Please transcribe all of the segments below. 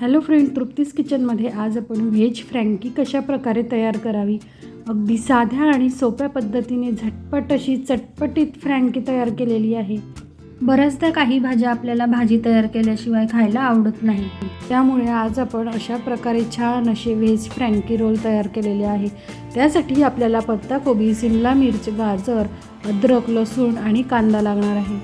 Hello friend तृप्तीस किचनमध्ये आज आपण व्हेज फ्रँकी कशा प्रकारे तयार करावी? अगदी साध्या आणि सोप्या पद्धतीने झटपट अशी चटपटीत फ्रँकी तयार केलेली आहे. बऱ्याचदा काही भाज्या आपल्याला भाजी तयार केल्याशिवाय खायला आवडत नाही. त्यामुळे आज आपण अशा प्रकारे छान असे व्हेज फ्रँकी रोल तयार केलेले आहे. त्यासाठी आपल्याला पत्ताकोबी सिमला मिर्च गाजर अद्रक लसूण आणि कांदा लागणार आहे.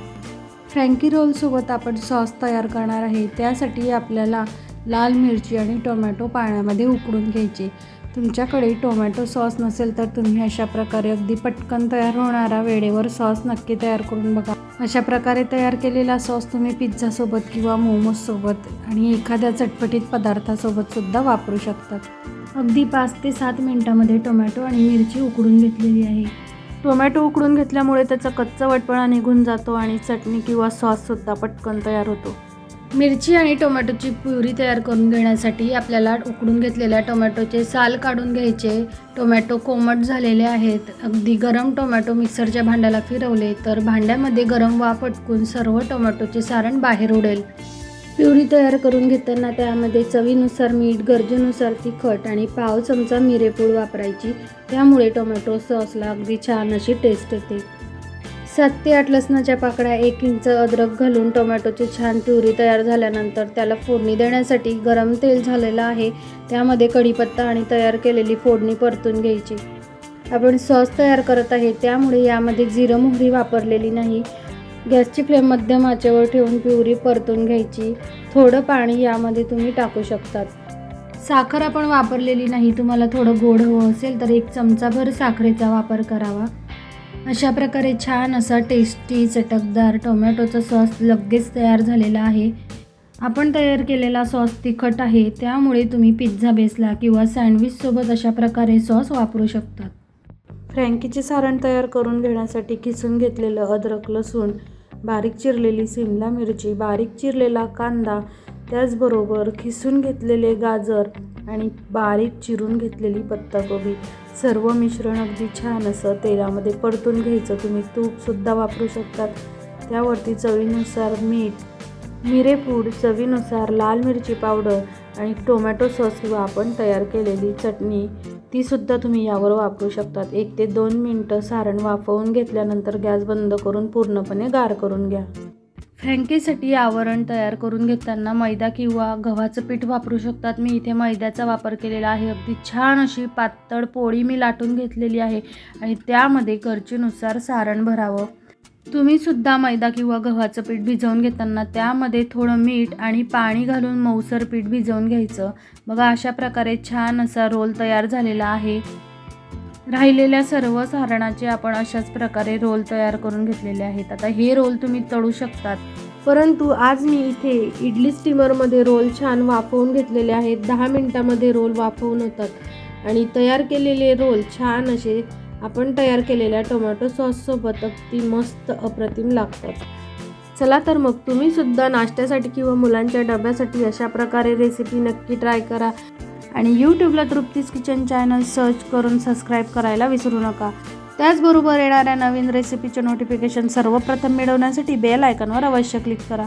फ्रँकी रोलसोबत आपण सॉस तयार करणार आहे. त्यासाठी आपल्याला लाल मिरची आणि टोमॅटो पाण्यामध्ये उकडून घ्यायचे. तुमच्याकडे टोमॅटो सॉस नसेल तर तुम्ही अशा प्रकारे अगदी पटकन तयार होणारा वेळेवर सॉस नक्की तयार करून बघा. अशा प्रकारे तयार केलेला सॉस तुम्ही पिझ्झासोबत किंवा मोमोजसोबत आणि एखाद्या चटपटीत पदार्थासोबत सुद्धा वापरू शकतात अगदी पाच ते सात मिनिटामध्ये टोमॅटो आणि मिरची उकडून घेतलेली आहे. टोमॅटो उकडून घेतल्यामुळे त्याचा कच्चा वटपणा निघून जातो आणि चटणी किंवा सॉससुद्धा पटकन तयार होतो. मिरची आणि टोमॅटोची प्युरी तयार करून घेण्यासाठी आपल्याला उकडून घेतलेल्या टोमॅटोचे साल काढून घ्यायचे. टोमॅटो कोमट झालेले आहेत. अगदी गरम टोमॅटो मिक्सरच्या भांड्याला फिरवले तर भांड्यामध्ये गरम वाफ अटकून सर्व टोमॅटोचे सारण बाहेर उडेल. प्युरी तयार करून घेताना त्यामध्ये चवीनुसार मीठ गरजेनुसार तिखट आणि पाव चमचा मिरेपूड वापरायची. त्यामुळे टोमॅटो सॉसला अगदी छान अशी टेस्ट येते. सात ते आठ लसणाच्या पाकळ्या एक इंच अद्रक घालून टोमॅटोची छान प्युरी तयार झाल्यानंतर त्याला फोडणी देण्यासाठी गरम तेल झालेलं आहे. त्यामध्ये कढीपत्ता आणि तयार केलेली फोडणी परतून घ्यायची. आपण सॉस तयार करत आहे त्यामुळे यामध्ये जिरं मोहरी वापरलेली नाही. गॅसची फ्लेम मध्यम आचेवर ठेवून प्युरी परतून घ्यायची. थोडं पाणी यामध्ये तुम्ही टाकू शकतात. साखर आपण वापरलेली नाही तुम्हाला थोडं गोड हवं असेल तर एक चमचाभर साखरेचा वापर करावा. अशा प्रकारे छान असा टेस्टी चटकदार टोमॅटोचा सॉस लगेच तयार झालेला आहे. आपण तयार केलेला सॉस तिखट आहे त्यामुळे तुम्ही पिझ्झा बेसला किंवा सँडविचसोबत अशा प्रकारे सॉस वापरू शकतात फ्रँकीचे सारण तयार करून घेण्यासाठी किसून घेतलेलं अद्रक लसूण बारीक चिरलेली सिमला मिरची बारीक चिरलेला कांदा त्याचबरोबर खिसून घेतलेले गाजर आणि बारीक चिरून घेतलेली पत्ताकोबी. सर्व मिश्रण अगदी छान असं तेलामध्ये परतून घ्यायचं. तुम्ही तूपसुद्धा वापरू शकतात. त्यावरती चवीनुसार मीठ मिरेपूड चवीनुसार लाल मिरची पावडर आणि टोमॅटो सॉस किंवा आपण तयार केलेली चटणी तीसुद्धा तुम्ही यावर वापरू शकतात. एक ते दोन मिनटं सारण वाफवून घेतल्यानंतर गॅस बंद करून पूर्णपणे गार करून घ्या. फ्रँकेसाठी आवरण तयार करून घेताना मैदा किंवा गव्हाचं पीठ वापरू शकतात. मी इथे मैद्याचा वापर केलेला आहे. अगदी छान अशी पातळ पोळी मी लाटून घेतलेली आहे आणि त्यामध्ये गरजेनुसार सारण भरावं. तुम्ही सुद्धा मैदा किंवा गव्हाचं पीठ भिजवून घेताना त्यामध्ये थोडं मीठ आणि पाणी घालून मऊसर पीठ भिजवून घ्यायचं. बघा अशा प्रकारे छान असा रोल तयार झालेला आहे. राहिलेल्या सर्व सारणाचे आपण अशाच प्रकारे रोल तयार करून घेतलेले आहेत. आता हे रोल तुम्ही तळू शकतात. परंतु आज मी इथे इडली स्टीमरमध्ये रोल छान वाफवून घेतलेले आहेत. दहा मिनटामध्ये रोल वाफवून होतात. आणि तयार केलेले रोल छान असे आपण तयार केलेल्या टोमॅटो सॉससोबत अगदी मस्त अप्रतिम लागतात. चला तर मग तुम्ही सुद्धा नाश्त्यासाठी किंवा मुलांच्या डब्यासाठी अशा प्रकारे रेसिपी नक्की ट्राय करा. आणि यूट्यूबला तृप्तीज किचन चॅनल सर्च करून सबस्क्राईब करायला विसरू नका. त्याचबरोबर येणाऱ्या नवीन रेसिपीचे नोटिफिकेशन सर्वप्रथम मिळवण्यासाठी बेल आयकॉनवर अवश्य क्लिक करा.